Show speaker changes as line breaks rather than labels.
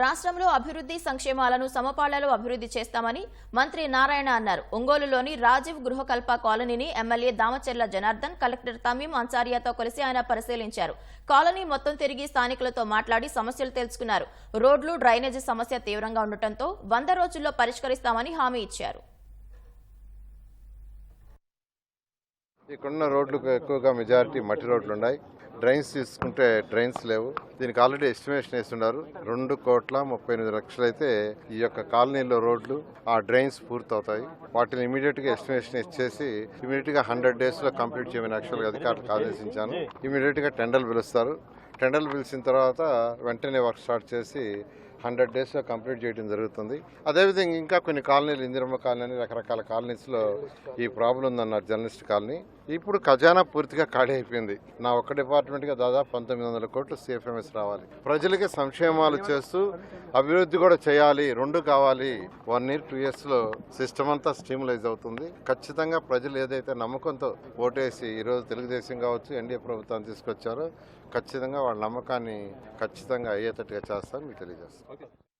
రాష్ట్రంలో అభివృద్ధి సంక్షేమాలను సమపాళ్ళలో అభివృద్ధి చేస్తామని మంత్రి నారాయణ అన్నారు. ఒంగోలులోని రాజీవ్ గృహకల్ప కాలనీని ఎమ్మెల్యే దామచెర్ల జనార్దన్ కలెక్టర్ తమీం అన్సారియాతో కలిసి ఆయన పరిశీలించారు. కాలనీ మొత్తం తిరిగి స్థానికులతో మాట్లాడి సమస్యలు తెలుసుకున్నారు. రోడ్లు డ్రైనేజీ సమస్య తీవ్రంగా ఉండటంతో వంద రోజుల్లో పరిష్కరిస్తామని హామీ ఇచ్చారు.
ఇక్కడున్న రోడ్లు ఎక్కువగా మెజారిటీ మట్టి రోడ్లు ఉన్నాయి డ్రైన్స్ తీసుకుంటే డ్రైన్స్ లేవు. దీనికి ఆల్రెడీ ఎస్టిమేషన్ వేస్తున్నారు. రెండు కోట్ల ముప్పై ఎనిమిది లక్షలు అయితే ఈ యొక్క కాలనీలో రోడ్లు ఆ డ్రైన్స్ పూర్తవుతాయి. వాటిని ఇమీడియట్గా ఎస్టిమేషన్ ఇచ్చేసి ఇమీడియట్గా హండ్రెడ్ డేస్లో కంప్లీట్ చేయమని యాక్చువల్గా అధికారులకు ఆదేశించాను. ఇమీడియట్గా టెండర్లు పిలుస్తారు టెండర్లు పిలిచిన తర్వాత వెంటనే వర్క్ స్టార్ట్ చేసి హండ్రెడ్ డేస్లో కంప్లీట్ చేయడం జరుగుతుంది. అదేవిధంగా ఇంకా కొన్ని కాలనీలు ఇందిరమ్మ కాలనీ అని రకరకాల కాలనీస్లో ఈ ప్రాబ్లం ఉందన్నారు జర్నలిస్ట్ కాలనీ. ఇప్పుడు ఖజానా పూర్తిగా ఖాళీ అయిపోయింది. నా ఒక్క డిపార్ట్మెంట్గా దాదాపు పంతొమ్మిది వందల కోట్లు సిఎఫ్ఎంఎస్ రావాలి. ప్రజలకి సంక్షేమాలు చేస్తూ అభివృద్ధి కూడా చేయాలి. రెండు కావాలి. వన్ ఇయర్ టూ ఇయర్స్లో సిస్టమ్ అంతా స్టీములైజ్ అవుతుంది. ఖచ్చితంగా ప్రజలు ఏదైతే నమ్మకంతో ఓటేసి ఈరోజు తెలుగుదేశం కావచ్చు ఎన్డీఏ ప్రభుత్వాన్ని తీసుకొచ్చారో ఖచ్చితంగా వాళ్ళ నమ్మకాన్ని ఖచ్చితంగా అయ్యేటట్టుగా చేస్తారని మీకు gracias.